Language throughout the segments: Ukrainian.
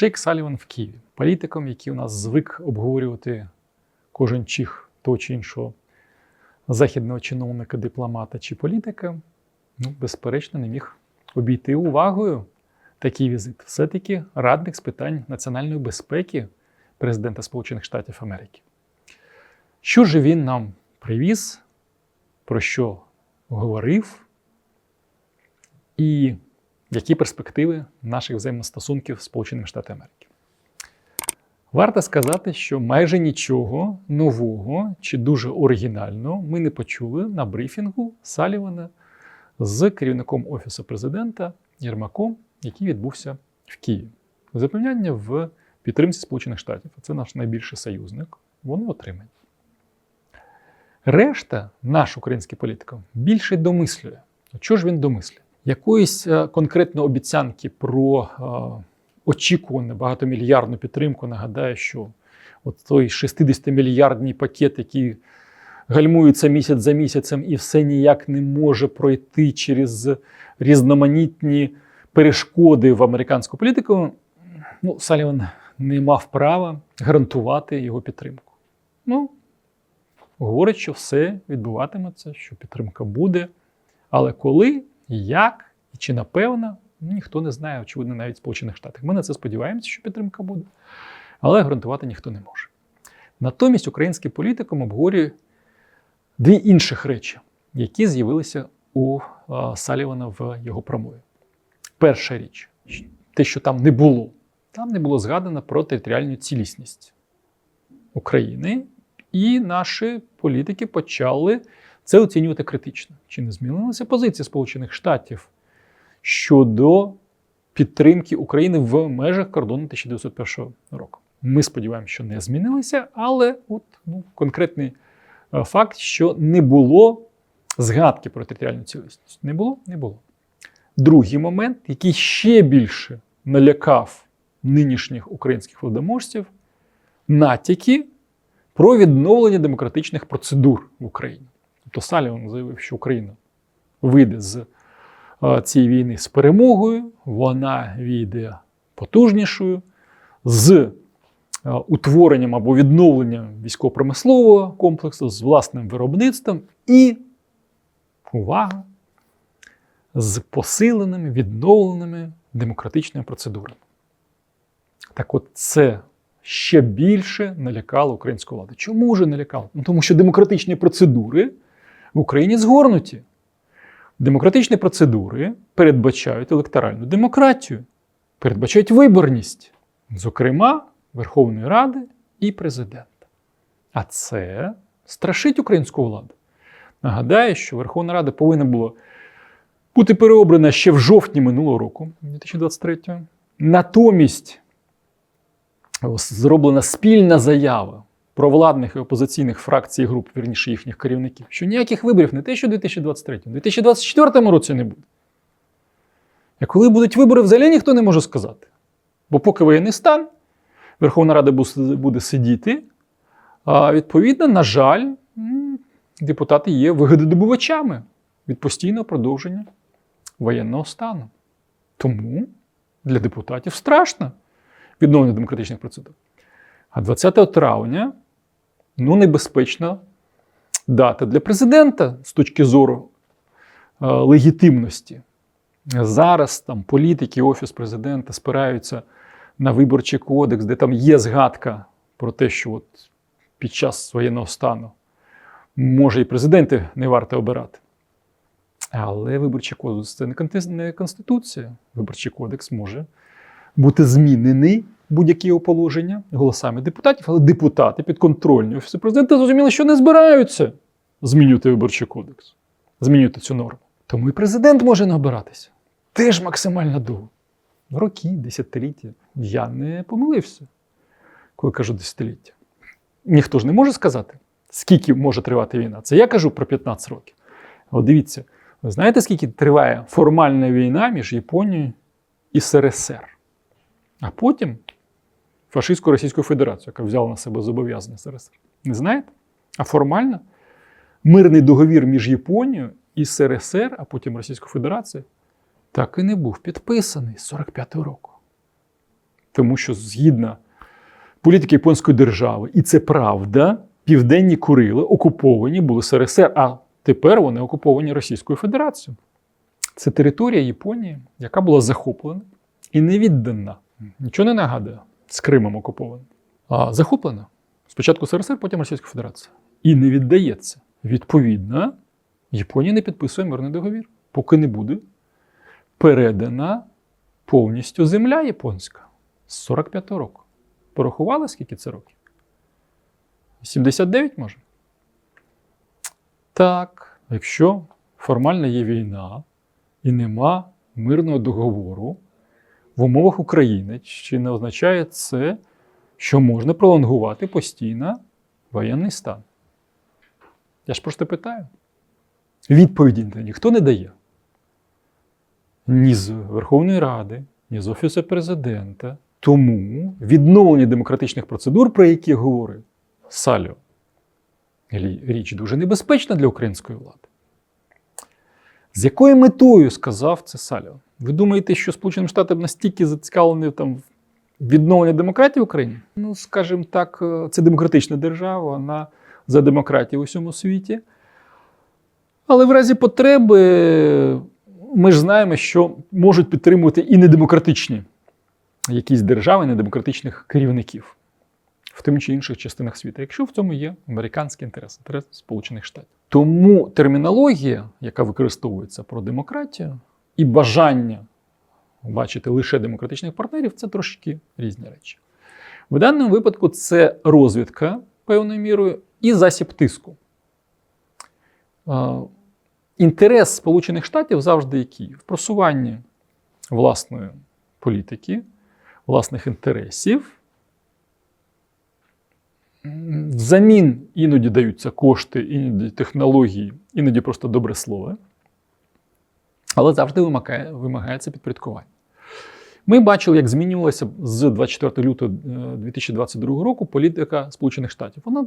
Джейк Саліван в Києві, політиком, який у нас звик обговорювати кожен чих того чи іншого західного чиновника, дипломата чи політика, ну, безперечно, не міг обійти увагою такий візит. Все-таки радник з питань національної безпеки президента Сполучених Штатів Америки. Що ж він нам привіз, про що говорив, і які перспективи наших взаємостосунків з Сполученими Штатами Америки? Варто сказати, що майже нічого нового чи дуже оригінального ми не почули на брифінгу Салівана з керівником Офісу президента Єрмаком, який відбувся в Києві. Запевняння в підтримці Сполучених Штатів, це наш найбільший союзник, вони отримані. Решта, наш український політик, більше домислює. Що ж він домислює? Якоїсь е, конкретної обіцянки про е, очікувану багатомільярдну підтримку нагадаю, що от той 60-мільярдний пакет, який гальмується місяць за місяцем, і все ніяк не може пройти через різноманітні перешкоди в американську політику, ну, Саліван не мав права гарантувати його підтримку. Ну, говорить, що все відбуватиметься, що підтримка буде. Але коли, як і чи напевно, ніхто не знає, очевидно, навіть в Сполучених Штатах. Ми на це сподіваємося, що підтримка буде, але гарантувати ніхто не може. Натомість український політикум обговорює дві інших речі, які з'явилися у Салівана в його промові. Перша річ, те, що там не було, там не було згадано про територіальну цілісність України, і наші політики почали це оцінювати критично. Чи не змінилася позиція Сполучених Штатів щодо підтримки України в межах кордону 1901 року? Ми сподіваємося, що не змінилися, але от ну, конкретний е, факт, що не було згадки про територіальну цілісність. Не було? Не було. Другий момент, який ще більше налякав нинішніх українських владоможців, натяки про відновлення демократичних процедур в Україні. Тобто Саліван заявив, що Україна вийде з е, цієї війни з перемогою, вона війде потужнішою, з е, утворенням або відновленням військово-промислового комплексу, з власним виробництвом і увага! з посиленими, відновленими демократичними процедурами. Так от це ще більше налякало українську владу. Чому ж налякало? Ну, тому що демократичні процедури в Україні згорнуті. Демократичні процедури передбачають електоральну демократію, передбачають виборність, зокрема Верховної Ради і президента. А це страшить українську владу. Нагадаю, що Верховна Рада повинна була бути переобрана ще в жовтні минулого року, 2023 Натомість зроблена спільна заява провладних і опозиційних фракцій груп, вірніше їхніх керівників, що ніяких виборів не те, що в 2023, в 2024 році не буде. А коли будуть вибори, взагалі ніхто не може сказати. Бо поки воєнний стан, Верховна Рада буде сидіти, а відповідно, на жаль, депутати є вигододобувачами від постійного продовження воєнного стану. Тому для депутатів страшно відновлення демократичних процедур. А 20 травня ну, небезпечна дата для президента з точки зору е, легітимності. Зараз там політики, Офіс президента спираються на виборчий кодекс, де там є згадка про те, що от під час воєнного стану може і президенти не варто обирати. Але виборчий кодекс це не Конституція. Виборчий кодекс може бути змінений будь-які його положення голосами депутатів, але депутати підконтрольні Офісу президента зрозуміли, що не збираються змінювати виборчий кодекс, змінювати цю норму. Тому і президент може не обиратися. Теж максимально довго. Роки, десятиліття. Я не помилився, коли кажу десятиліття. Ніхто ж не може сказати, скільки може тривати війна. Це я кажу про 15 років. От дивіться. Ви знаєте, скільки триває формальна війна між Японією і СРСР? А потім фашистсько Російською Федерацією, яка взяла на себе зобов'язання СРСР. Не знаєте? А формально мирний договір між Японією і СРСР, а потім Російською Федерацією, так і не був підписаний з 45-го року. Тому що згідно політики японської держави, і це правда, південні Курили окуповані були СРСР, а тепер вони окуповані Російською Федерацією. Це територія Японії, яка була захоплена і не віддана. Нічого не нагадує з Кримом окупована. А захоплена спочатку СРСР, потім Російська Федерація. І не віддається. Відповідно, Японія не підписує мирний договір, поки не буде передана повністю земля японська з 45-го року. Порахували, скільки це років? 79, може? Так, якщо формально є війна і нема мирного договору в умовах України, чи не означає це, що можна пролонгувати постійно воєнний стан? Я ж просто питаю. Відповіді ніхто не дає. Ні з Верховної Ради, ні з Офісу президента. Тому відновлення демократичних процедур, про які говорив Сальо, річ дуже небезпечна для української влади. З якою метою сказав це Сальо? Ви думаєте, що Сполучені Штати настільки зацікавлені там в відновленні демократії в Україні? Ну, скажімо так, е, це демократична держава, вона за демократію в усьому світі. Але в разі потреби ми ж знаємо, що можуть підтримувати і недемократичні якісь держави, недемократичних керівників в тим чи інших частинах світу, якщо в цьому є американський інтерес, інтерес Сполучених Штатів. Тому термінологія, яка використовується про демократію, і бажання бачити лише демократичних партнерів це трошки різні речі. В даному випадку це розвідка певною мірою і засіб тиску. Інтерес Сполучених Штатів завжди який? В просуванні власної політики, власних інтересів. Взамін іноді даються кошти, іноді технології, іноді просто добре слово. Але завжди вимагає, вимагається підпорядкування. Ми бачили, як змінювалася з 24 лютого 2022 року політика Сполучених Штатів. Вона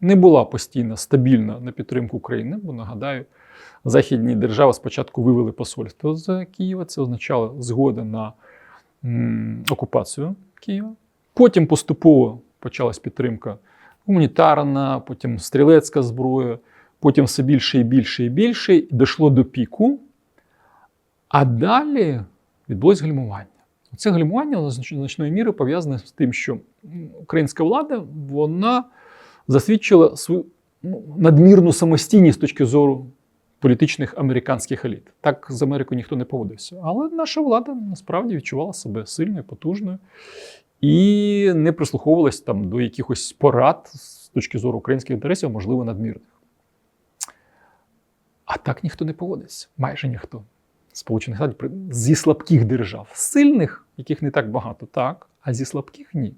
не була постійно стабільна на підтримку України, бо нагадаю, західні держави спочатку вивели посольство з Києва. Це означало згода на м, окупацію Києва. Потім поступово почалась підтримка гуманітарна, потім стрілецька зброя, потім все більше і більше і більше, дійшло до піку. А далі відбулось гальмування. Це гальмування значною мірою пов'язане з тим, що українська влада вона засвідчила свою ну, надмірну самостійність з точки зору політичних американських еліт. Так з Америкою ніхто не поводився. Але наша влада насправді відчувала себе сильною, потужною і не прислуховувалась там до якихось порад з точки зору українських інтересів, можливо, надмірних. А так ніхто не поводиться, майже ніхто. Сполучених Штатів зі слабких держав, сильних, яких не так багато, так, а зі слабких ні.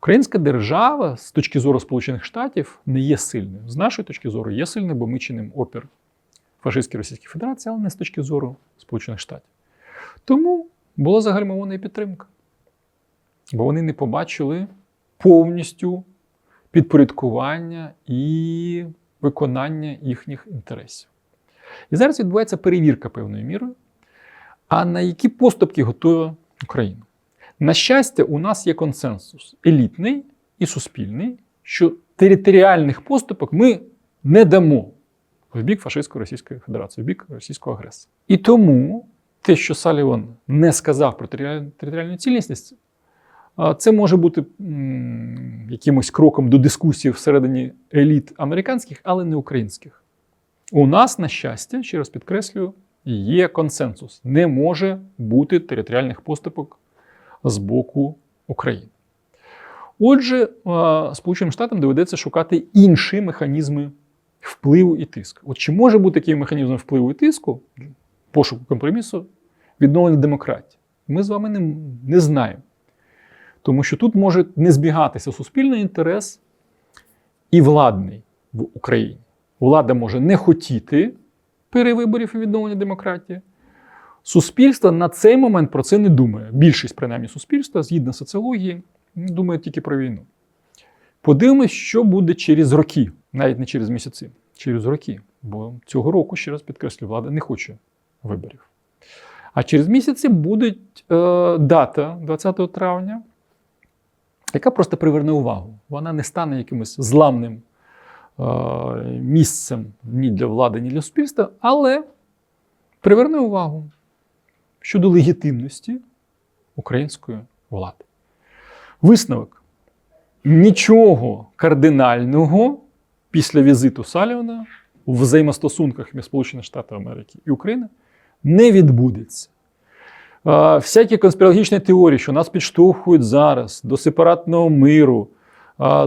Українська держава з точки зору Сполучених Штатів не є сильною. З нашої точки зору є сильною, бо ми чинимо опір фашистській Російській Федерації, але не з точки зору Сполучених Штатів. Тому була загальмована і підтримка. Бо вони не побачили повністю підпорядкування і виконання їхніх інтересів. І зараз відбувається перевірка певною мірою. А на які поступки готує Україна? На щастя, у нас є консенсус елітний і суспільний, що територіальних поступок ми не дамо в бік фашистської Російської Федерації, в бік російського агресора. І тому те, що Саліван не сказав про територіальну цілісність, це може бути якимось кроком до дискусії всередині еліт американських, але не українських. У нас, на щастя, ще раз підкреслюю, є консенсус. Не може бути територіальних поступок з боку України. Отже, Сполученим Штатам доведеться шукати інші механізми впливу і тиску. От чи може бути такий механізм впливу і тиску, пошуку компромісу, відновлення демократії? Ми з вами не, не знаємо. Тому що тут може не збігатися суспільний інтерес і владний в Україні. Влада може не хотіти перевиборів і відновлення демократії. Суспільство на цей момент про це не думає. Більшість, принаймні, суспільства, згідно соціології, думає тільки про війну. Подивимось, що буде через роки, навіть не через місяці, через роки. Бо цього року, ще раз підкреслю, влада не хоче виборів. А через місяці буде е, дата 20 травня, яка просто приверне увагу. Вона не стане якимось зламним місцем ні для влади, ні для суспільства, але приверне увагу щодо легітимності української влади. Висновок. Нічого кардинального після візиту Салівана у взаємостосунках між Сполученими Штатами Америки і України не відбудеться. Е, Всякі конспірологічні теорії, що нас підштовхують зараз до сепаратного миру, е,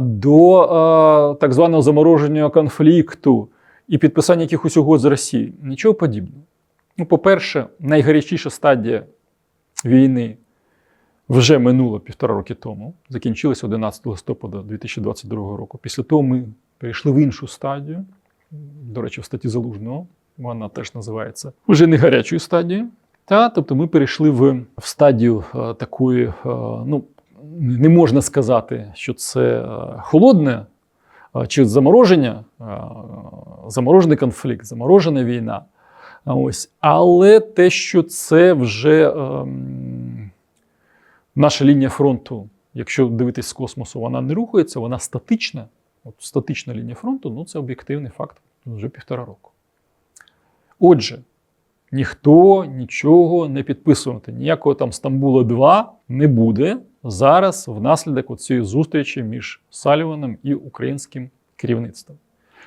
до так званого замороження конфлікту і підписання якихось угод з Росією, нічого подібного. Ну, по-перше, найгарячіша стадія війни вже минула півтора роки тому, закінчилася 11 листопада 2022 року. Після того ми перейшли в іншу стадію. До речі, в статті Залужного вона теж називається вже не гарячою стадією. Та, тобто ми перейшли в, в стадію е, такої, е, ну, не можна сказати, що це е, холодне е, чи замороження, е, заморожений конфлікт, заморожена війна. Ось. Але те, що це вже ем, наша лінія фронту, якщо дивитись з космосу, вона не рухається, вона статична. От статична лінія фронту ну це об'єктивний факт вже півтора року. Отже, ніхто нічого не підписувати, ніякого там Стамбула 2 не буде зараз внаслідок цієї зустрічі між Саліваном і українським керівництвом.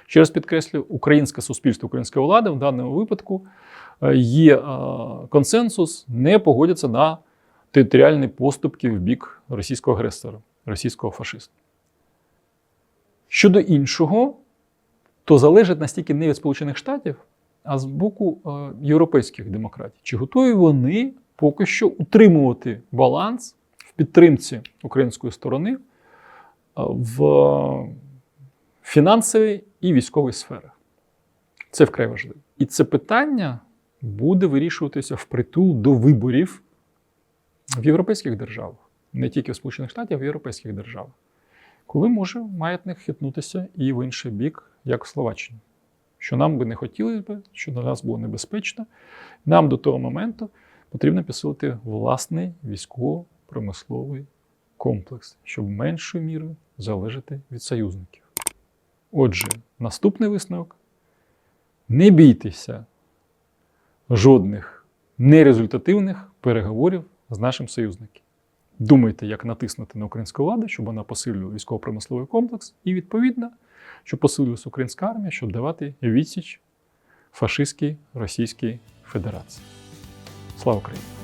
Ще раз підкреслю, українське суспільство, українська влада в даному випадку е, є е, консенсус, не погодяться на територіальні поступки в бік російського агресора, російського фашиста. Щодо іншого, то залежить настільки не від Сполучених Штатів, а з боку е, європейських демократій. Чи готові вони поки що утримувати баланс підтримці української сторони е, в фінансовій і військовій сферах? Це вкрай важливо. І це питання буде вирішуватися впритул до виборів в європейських державах, не тільки в Сполучених Штатах, а в європейських державах, коли може маятник хитнутися і в інший бік, як в Словаччині. Що нам би не хотілося би, що для нас було небезпечно, нам до того моменту потрібно підсилити власний військово-промисловий комплекс, щоб меншою мірою залежати від союзників. Отже, наступний висновок: не бійтеся жодних нерезультативних переговорів з нашим союзником. Думайте, як натиснути на українську владу, щоб вона посилювала військово-промисловий комплекс, і відповідно, щоб посилилася українська армія, щоб давати відсіч фашистській Російській Федерації. Слава Україні!